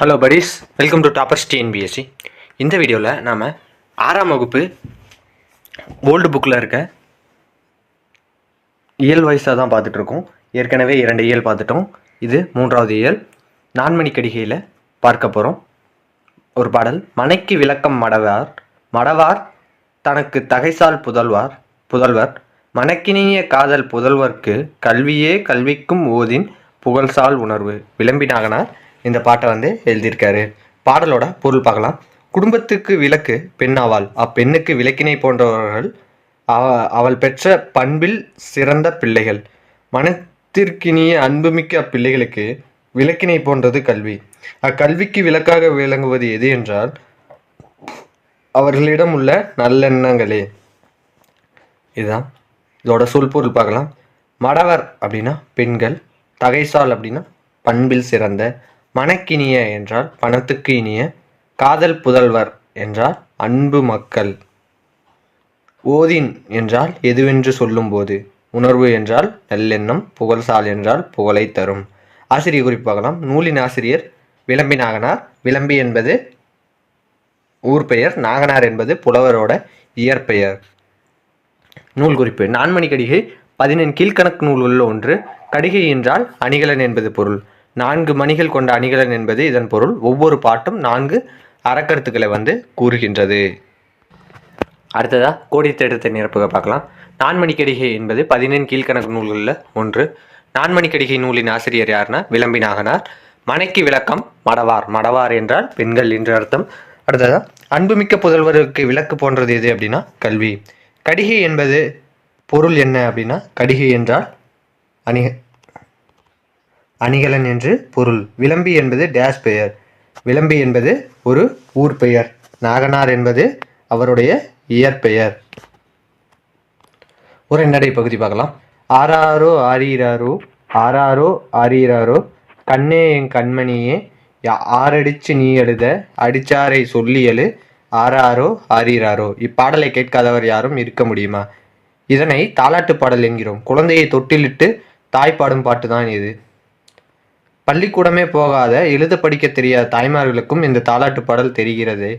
Hello buddies welcome to toppers TNPSC இந்த வீடியோவில் நாம் ஆறாம் வகுப்பு ஓல்டு புக்கில் இருக்க இயல் வயசாக தான் பார்த்துட்ருக்கோம் ஏற்கனவே இரண்டு இயல் பார்த்துட்டோம். இது மூன்றாவது இயல். நான்மணி கடிகையில் பார்க்க போகிறோம் ஒரு பாடல். மனைக்கு விளக்கம் மடவார் மடவார் தனக்கு தகைசால் புதல்வார். புதல்வர் மணக்கினிய காதல் புதல்வர்க்கு கல்வியே கல்விக்கும் ஓதின் புகழ்சால் உணர்வு விளம்பினாகனார். இந்த பாட்டை வந்து எழுதியிருக்காரு. பாடலோட பொருள் பார்க்கலாம். குடும்பத்துக்கு விளக்கு பெண்ணாவாள். அப்பெண்ணுக்கு விளக்கினை போன்றவர்கள் அவள் பெற்ற பண்பில் சிறந்த பிள்ளைகள். மனத்திற்கினிய அன்புமிக்க அப்பிள்ளைகளுக்கு விளக்கினை போன்றது கல்வி. அக்கல்விக்கு விளக்காக விளங்குவது எது என்றால் அவர்களிடம் உள்ள நல்லெண்ணங்களே. இதுதான். இதோட சொல்பொருள் பார்க்கலாம். மடவர் அப்படின்னா பெண்கள் தகைசால் அப்படின்னா பண்பில் சிறந்த மனக்கினிய என்றால் பணத்துக்கு இனிய காதல் புதல்வர் என்றால் அன்பு மக்கள். ஓதின் என்றால் எதுவென்று சொல்லும்போது உணர்வு என்றால் நல்லெண்ணம் புகழ்சால் என்றால் புகழை தரும். ஆசிரியர் குறிப்பாகலாம் நூலின் ஆசிரியர் விளம்பி நாகனார் விளம்பி என்பது ஊர் பெயர் நாகனார் என்பது புலவரோட இயற்பெயர். நூல் குறிப்பு நான்மணி கடிகை பதினெண் கீழ்க்கணக்கு நூல்களில் ஒன்று கடிகை என்றால் அணிகலன் என்பது பொருள். நான்கு மணிகள் கொண்ட அணிகலன் என்பது இதன் பொருள். ஒவ்வொரு பாட்டும் நான்கு அறக்கருத்துக்களை வந்து கூறுகின்றது. அடுத்ததா கோடி தேட்டத்தை நிரப்புக பார்க்கலாம். நான்மணிக்கடிகை என்பது பதினெண் கீழ்க்கணக்கு நூல்களில் ஒன்று. நான்மணிக்கடிகை நூலின் ஆசிரியர் யாருன்னா விளம்பினாகனார் மனைக்கு விளக்கம் மடவார். மடவார் என்றால் பெண்கள் என்று அர்த்தம். அடுத்ததா அன்புமிக்க புதல்வருக்கு விளக்கு போன்றது எது அப்படின்னா கல்வி. கடிகை என்பது பொருள் என்ன அப்படின்னா கடிகை என்றால் அணிக அணிகலன் என்று பொருள். விளம்பி என்பது டேஷ் பெயர். விளம்பி என்பது ஒரு ஊர் பெயர். நாகனார் என்பது அவருடைய இயற்பெயர் உரைநடை பகுதி பார்க்கலாம். ஆறாரோ ஆறீராரோ ஆறாரோ ஆறீராரோ கண்ணே என் கண்மணியே யா- ஆறடிச்சு நீ எழுத அடிச்சாரை சொல்லி எழு ஆறாரோ ஆறீராரோ. இப்பாடலை கேட்காதவர் யாரும் இருக்க முடியுமா? இதனை தாலாட்டு பாடல் என்கிறோம். குழந்தையை தொட்டிலிட்டு தாய் பாடும் பாட்டு தான் இது. பள்ளிக்கூடமே போகாத எழுத படிக்க தெரியாத தாய்மார்களுக்கும் இந்த தாலாட்டு பாடல் தெரிகிறது.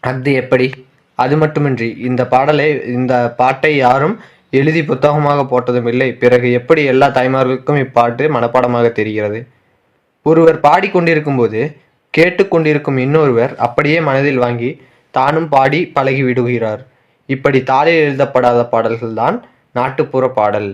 அது எப்படி? அது மட்டுமின்றி இந்த பாடலை இந்த பாட்டை யாரும் எழுதி புத்தகமாக போட்டதும் இல்லை. பிறகு எப்படி எல்லா தாய்மார்களுக்கும் இப்பாட்டு மனப்பாடமாக தெரிகிறது? ஒருவர் பாடிக்கொண்டிருக்கும் போது கேட்டுக்கொண்டிருக்கும் இன்னொருவர் அப்படியே மனதில் வாங்கி தானும் பாடி பழகி விடுகிறார். இப்படி தாளில் எழுதப்படாத பாடல்கள்தான் நாட்டுப்புற பாடல்.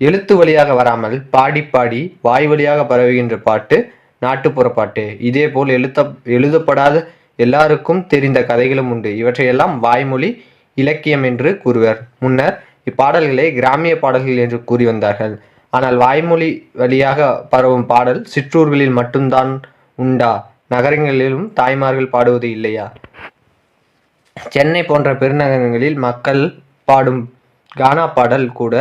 எழுத்து வழியாக வராமல் பாடி பாடி வாய் வழியாக பரவுகின்ற பாட்டு நாட்டுப்புற பாட்டு. இதேபோல் எழுத்த எழுதப்படாத எல்லாருக்கும் தெரிந்த கதைகளும் உண்டு. இவற்றையெல்லாம் வாய்மொழி இலக்கியம் என்று கூறுவர். முன்னர் இப்பாடல்களை கிராமிய பாடல்கள் என்று கூறி வந்தார்கள். ஆனால் வாய்மொழி வழியாக பரவும் பாடல் சிற்றூர்களில் மட்டும்தான் உண்டா? நகரங்களிலும் தாய்மார்கள் பாடுவது இல்லையா? சென்னை போன்ற பெருநகரங்களில் மக்கள் பாடும் கானா பாடல் கூட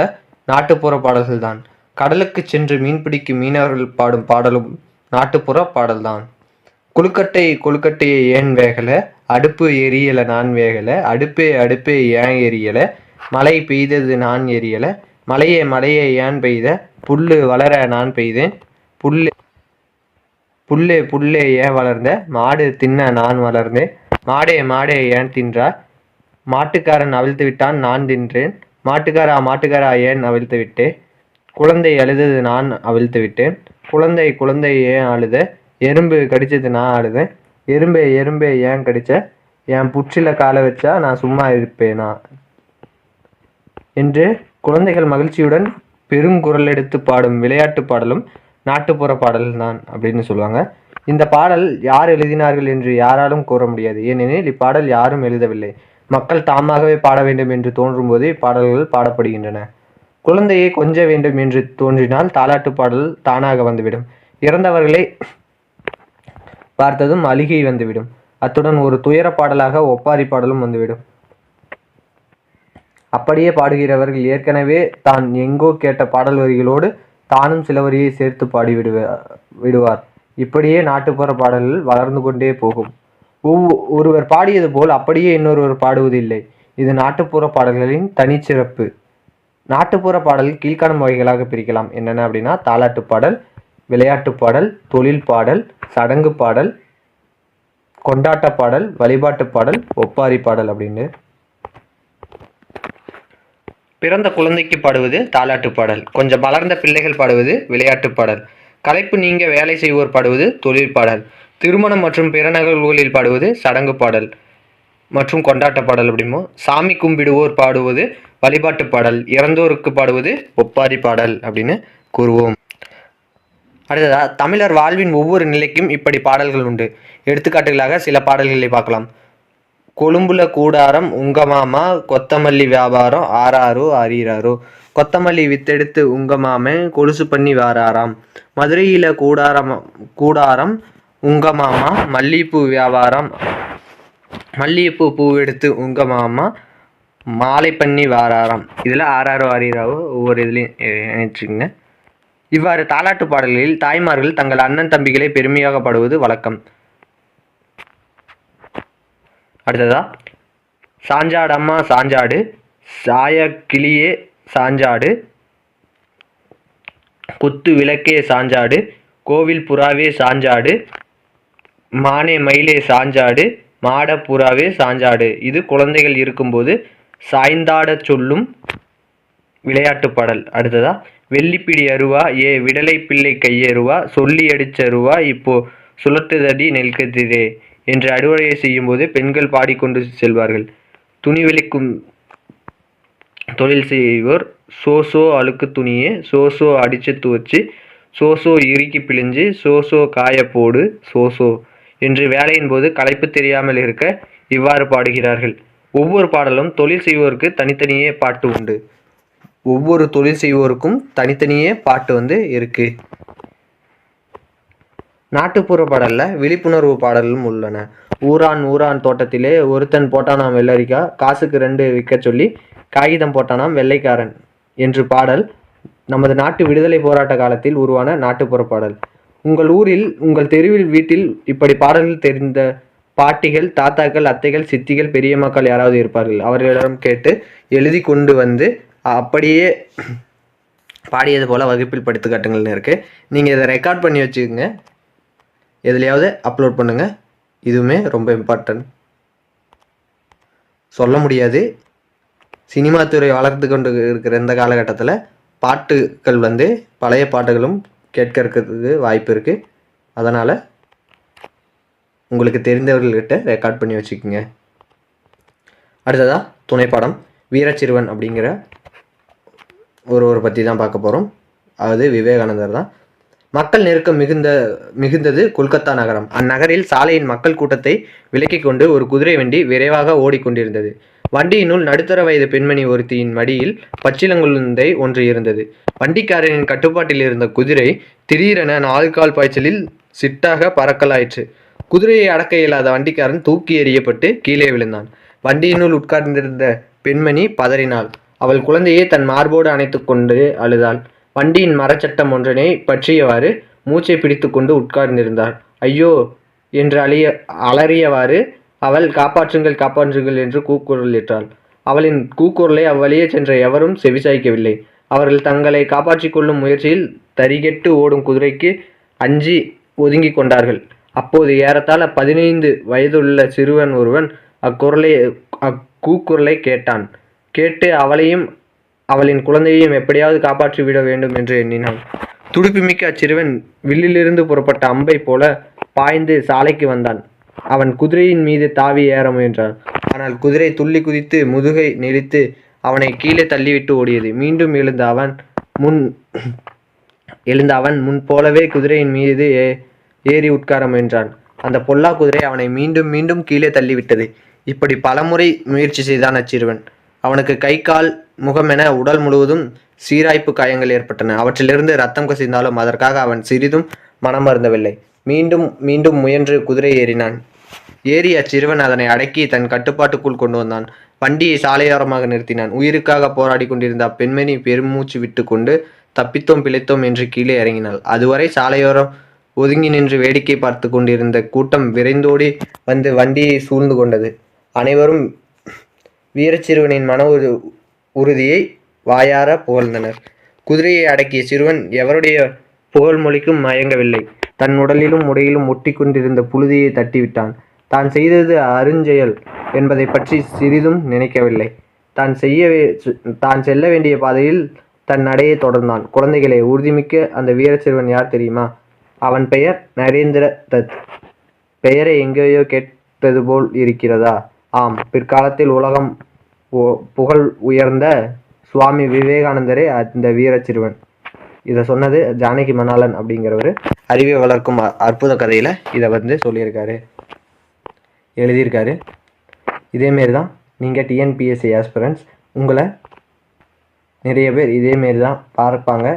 நாட்டுப்புற பாடல்கள்தான். கடலுக்கு சென்று மீன்பிடிக்கும் மீனவர்கள் பாடும் பாடலும் நாட்டுப்புற பாடல்தான். கொழுக்கட்டை கொழுக்கட்டையை ஏன் வேகல? அடுப்பு எரியல நான் வேகல? அடுப்பே அடுப்பே ஏன் எரியல? மழை பெய்தது நான் எரியல? மலையே மலையே ஏன் பெய்த? புல்லு வளர நான் பெய்தேன். புல்லு புல்லே புல்லே ஏன் வளர்ந்த? மாடு தின்ன நான் வளர்ந்தேன். மாடே மாடே ஏன் தின்றாய்? மாட்டுக்காரன் அவிழ்த்து விட்டான் நான் தின்றேன். மாட்டுக்காரா மாட்டுக்காரா ஏன் அவிழ்த்து விட்டேன் குழந்தை அழுதது நான் அவிழ்த்து விட்டேன். குழந்தை குழந்தை ஏன் அழுத? எறும்பு கடிச்சது நான் அழுதேன். எறும்பே எறும்பே ஏன் கடிச்ச? என் புற்றில காலை வச்சா நான் சும்மா இருப்பேனா? என்று குழந்தைகள் மகிழ்ச்சியுடன் பெருங்குரல் எடுத்து பாடும் விளையாட்டு பாடலும் நாட்டுப்புற பாடல் தான் அப்படின்னு சொல்லுவாங்க. இந்த பாடல் யார் எழுதினார்கள் என்று யாராலும் கூற முடியாது. ஏனெனில் இப்பாடல் யாரும் எழுதவில்லை. மக்கள் தாமாகவே பாட வேண்டும் என்று தோன்றும் பாடல்கள் பாடப்படுகின்றன. குழந்தையை கொஞ்ச வேண்டும் என்று தோன்றினால் தாலாட்டு பாடல் தானாக வந்துவிடும். இறந்தவர்களை பார்த்ததும் அழுகை வந்துவிடும். அத்துடன் ஒரு துயர பாடலாக ஒப்பாரி பாடலும் வந்துவிடும். அப்படியே பாடுகிறவர்கள் ஏற்கனவே தான் எங்கோ கேட்ட பாடல் வரிகளோடு தானும் சில வரியை சேர்த்து பாடி விடுவ விடுவார். இப்படியே நாட்டுப்புற பாடல்கள் வளர்ந்து கொண்டே போகும். ஒவ்வொ- ஒருவர் பாடியது போல் அப்படியே இன்னொருவர் பாடுவதில்லை. இது நாட்டுப்புற பாடல்களின் தனிச்சிறப்பு. நாட்டுப்புற பாடல் கீழ்காணும் வகைகளாக பிரிக்கலாம். என்னென்ன அப்படின்னா தாலாட்டு பாடல் விளையாட்டு பாடல் தொழில் பாடல் சடங்கு பாடல் கொண்டாட்ட பாடல் வழிபாட்டு பாடல் ஒப்பாரி பாடல் அப்படின்னு. பிறந்த குழந்தைக்கு பாடுவது தாலாட்டு பாடல். கொஞ்சம் வளர்ந்த பிள்ளைகள் பாடுவது விளையாட்டு பாடல். களைப்பு நீங்க வேலை செய்வோர் பாடுவது தொழில் பாடல். திருமணம் மற்றும் பிற நிகழ்வுகளில் பாடுவது சடங்கு பாடல் மற்றும் கொண்டாட்ட பாடல் அப்படிமோ சாமி கும்பிடுவோர் பாடுவது வழிபாட்டு பாடல் இறந்தோருக்கு பாடுவது ஒப்பாரி பாடல் அப்படின்னு கூறுவோம். அடுத்ததா தமிழர் வாழ்வின் ஒவ்வொரு நிலைக்கும் இப்படி பாடல்கள் உண்டு. எடுத்துக்காட்டுகளாக சில பாடல்களை பார்க்கலாம். கொழும்புல கூடாரம் உங்க மாமா கொத்தமல்லி வியாபாரம் ஆறாரோ ஆறீராரோ கொத்தமல்லி வித்தெடுத்து உங்க மாமே கொலுசு பண்ணி வாராராம். மதுரையில கூடாரம் கூடாரம் உங்க மாமா மல்லிகைப்பூ வியாபாரம் மல்லிகைப்பூ பூ எடுத்து உங்க மாமா மாலை பண்ணி வாராராம். இதில் ஆறாறு ஆறீராவோ ஒவ்வொரு இதுலையும் இணைச்சுங்க இவ்வாறு தாலாட்டு பாடல்களில் தாய்மார்கள் தங்கள் அண்ணன் தம்பிகளை பெருமையாக பாடுவது வழக்கம். அடுத்ததா? சாஞ்சாடம்மா சாஞ்சாடு சாய கிளியே சாஞ்சாடு குத்து விளக்கே சாஞ்சாடு கோவில் புறாவே சாஞ்சாடு மானே மயிலே சாஞ்சாடு மாட புறாவே சாஞ்சாடு. இது குழந்தைகள் இருக்கும்போது சாய்ந்தாடச் சொல்லும் விளையாட்டு பாடல். அடுத்ததா வெள்ளிப்பிடி அருவா ஏ விடலை பிள்ளை கையருவா சொல்லி அடிச்சருவா இப்போ சுழற்றுதடி நெல்கதிரே என்று அறுவடையை செய்யும்போது பெண்கள் பாடிக்கொண்டு செல்வார்கள். துணி விளைக்கும் தொழில் செய்வோர் சோசோ அழுக்கு துணியே சோசோ அடிச்சு துவச்சு சோசோ இறுக்கி பிழிஞ்சு சோசோ காய போடு சோசோ என்று வேலையின் போது களைப்பு தெரியாமல் இருக்க இவ்வாறு பாடுகிறார்கள். ஒவ்வொரு பாடலும் தொழில் செய்வோருக்கு தனித்தனியே பாட்டு உண்டு. ஒவ்வொரு தொழில் செய்வோருக்கும் தனித்தனியே பாட்டு வந்து இருக்கு. நாட்டுப்புற பாடல்ல விழிப்புணர்வு பாடலும் உள்ளன. ஊரான் ஊரான் தோட்டத்திலே ஒருத்தன் போட்டானாம் வெள்ளரிக்கா காசுக்கு ரெண்டு விற்க சொல்லி காகிதம் போட்டானாம் வெள்ளைக்காரன் என்று பாடல் நமது நாட்டு விடுதலை போராட்ட காலத்தில் உருவான நாட்டுப்புற பாடல். உங்கள் ஊரில் உங்கள் தெருவில் வீட்டில் இப்படி பாடல்கள் தெரிந்த பாட்டிகள் தாத்தாக்கள் அத்தைகள் சித்திகள் பெரியம்மாக்கள் யாராவது இருப்பார்கள்? அவர்களிடம் கேட்டு எழுதி கொண்டு வந்து அப்படியே பாடியது போல் வகுப்பில் படித்து காட்டுங்கள்னு இருக்குது நீங்கள் இதை ரெக்கார்ட் பண்ணி வச்சுக்கோங்க. எதுலையாவது அப்லோட் பண்ணுங்கள் இதுவுமே ரொம்ப இம்பார்ட்டன்ட் சொல்ல முடியாது. சினிமா துறை வளர்த்து கொண்டு இருக்கிற இந்த காலகட்டத்தில் பாட்டுகள் வந்து பழைய பாட்டுகளும் கேட்க இருக்கிறதுக்கு வாய்ப்பு இருக்குது அதனால் உங்களுக்கு தெரிந்தவர்கள்கிட்ட ரெக்கார்ட் பண்ணி வச்சுக்கோங்க. அடுத்ததா துணைப்பாடம் வீரச்சிறுவன் அப்படிங்கிற ஒருவர் பற்றி தான் பார்க்க போகிறோம் அது விவேகானந்தர் தான். மக்கள் நெருக்கம் மிகுந்த மிகுந்தது கொல்கத்தா நகரம். அந்நகரில் சாலையின் மக்கள் கூட்டத்தை விலக்கிக் கொண்டு ஒரு குதிரை வண்டி விரைவாக ஓடிக்கொண்டிருந்தது. வண்டியினுள் நடுத்தர வயது பெண்மணி ஒருத்தியின் மடியில் பச்சிலங்குழந்தை ஒன்று இருந்தது. வண்டிக்காரனின் கட்டுப்பாட்டில் இருந்த குதிரை திடீரென நாலு கால் பாய்ச்சலில் சிட்டாக பறக்கலாயிற்று. குதிரையை அடக்க இயலாத வண்டிக்காரன் தூக்கி எறியப்பட்டு கீழே விழுந்தான். வண்டியினுள் உட்கார்ந்திருந்த பெண்மணி பதறினாள். அவள் குழந்தையை தன் மார்போடு அணைத்து கொண்டு அழுதாள். வண்டியின் மரச்சட்டம் ஒன்றனை பற்றியவாறு மூச்சை பிடித்து கொண்டு உட்கார்ந்திருந்தாள். ஐயோ என்று அழிய அலறியவாறு அவள் காப்பாற்றுங்கள் காப்பாற்றுங்கள் என்று கூக்குரலிட்டாள் அவளின் கூக்குரலை அவ்வழியே சென்ற எவரும் செவிசாய்க்கவில்லை. அவர்கள் தங்களை காப்பாற்றிக் கொள்ளும் முயற்சியில் தரிகெட்டு ஓடும் குதிரைக்கு அஞ்சி ஒதுங்கிக் கொண்டார்கள். அப்போது ஏறத்தாழ பதினைந்து வயதுள்ள சிறுவன் ஒருவன் அக்குரலை அக்கூக்குரலை கேட்டான். கேட்டு அவளையும் அவளின் குழந்தையையும் எப்படியாவது காப்பாற்றி விட வேண்டும் என்று எண்ணினான். துடுப்புமிக்க அச்சிறுவன் வில்லிலிருந்து புறப்பட்ட அம்பை போல பாய்ந்து சாலைக்கு வந்தான். அவன் குதிரையின் மீது தாவி ஏற முயன்றான். ஆனால் குதிரை துள்ளி குதித்து முதுகை நெளித்து அவனை கீழே தள்ளிவிட்டு ஓடியது. மீண்டும் எழுந்த அவன் முன் எழுந்த அவன் முன் போலவே குதிரையின் மீது ஏ ஏறி உட்கார முயன்றான். அந்த பொல்லா குதிரை அவனை மீண்டும் மீண்டும் கீழே தள்ளிவிட்டது. இப்படி பலமுறை முயற்சி செய்தான் அச்சிறுவன் அவனுக்கு கை கால் முகமென உடல் முழுவதும் சீராய்ப்பு காயங்கள் ஏற்பட்டன. அவற்றிலிருந்து ரத்தம் கசிந்தாலும் அதற்காக அவன் சிறிதும் மனமருந்தவில்லை. மீண்டும் மீண்டும் முயன்று குதிரை ஏறினான். ஏறி அச்சிறுவன் அதனை அடக்கி தன் கட்டுப்பாட்டுக்குள் கொண்டு வந்தான். வண்டியை சாலையோரமாக நிறுத்தினான். உயிருக்காக போராடி கொண்டிருந்த அப்பெண்மணி பெருமூச்சு விட்டுக்கொண்டு தப்பித்தோம் பிழைத்தோம் என்று கீழே இறங்கினாள். அதுவரை சாலையோரம் ஒதுங்கி நின்று வேடிக்கை பார்த்து கொண்டிருந்த கூட்டம் விரைந்தோடி வந்து வண்டியை சூழ்ந்து கொண்டது. அனைவரும் வீரச்சிறுவனின் மன உறு உறுதியை வாயார புகழ்ந்தனர். குதிரையை அடக்கிய சிறுவன் எவருடைய புகழ்மொழிக்கும் மயங்கவில்லை. தன் உடலிலும் உடையிலும் ஒட்டி கொண்டிருந்த புழுதியை தட்டிவிட்டான். தான் செய்தது அருஞ்செயல் என்பதை பற்றி சிறிதும் நினைக்கவில்லை. தான் செய்ய தான் செல்ல வேண்டிய பாதையில் தன் நடையை தொடர்ந்தான். குழந்தைகளை உறுதிமிக்க அந்த வீரச்சிறுவன் யார் தெரியுமா? அவன் பெயர் நரேந்திர தத். பெயரை எங்கேயோ கேட்டது போல் இருக்கிறதா? ஆம் பிற்காலத்தில் உலகம் புகழ் உயர்ந்த சுவாமி விவேகானந்தரே அந்த வீரச்சிறுவன் இதை சொன்னது ஜானகி மணாளன் அப்படிங்கிறவர். அறிவை வளர்க்கும் அற்புத கதையில் இதை வந்து சொல்லியிருக்காரு. எழுதியிருக்காரு. இதேமாரி தான் நீங்கள் டிஎன்பிஎஸ்சி ஆஸ்பிரன்ஸ் உங்களை நிறைய பேர் இதேமாரி தான் பார்ப்பாங்க.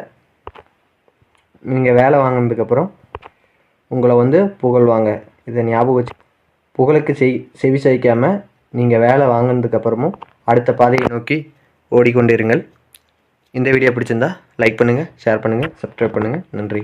நீங்கள் வேலை வாங்கினதுக்கப்புறம் உங்களை வந்து புகழ்வாங்க. இதை ஞாபகம் வச்சு புகழுக்கு செய் செவி சாய்க்காமல் நீங்கள் வேலை வாங்கினதுக்கப்புறமும் அடுத்த பாதையை நோக்கி ஓடிக்கொண்டிருங்கள். இந்த வீடியோ பிடிச்சிருந்தா லைக் பண்ணுங்கள் ஷேர் பண்ணுங்கள் சப்ஸ்கிரைப் பண்ணுங்கள் நன்றி.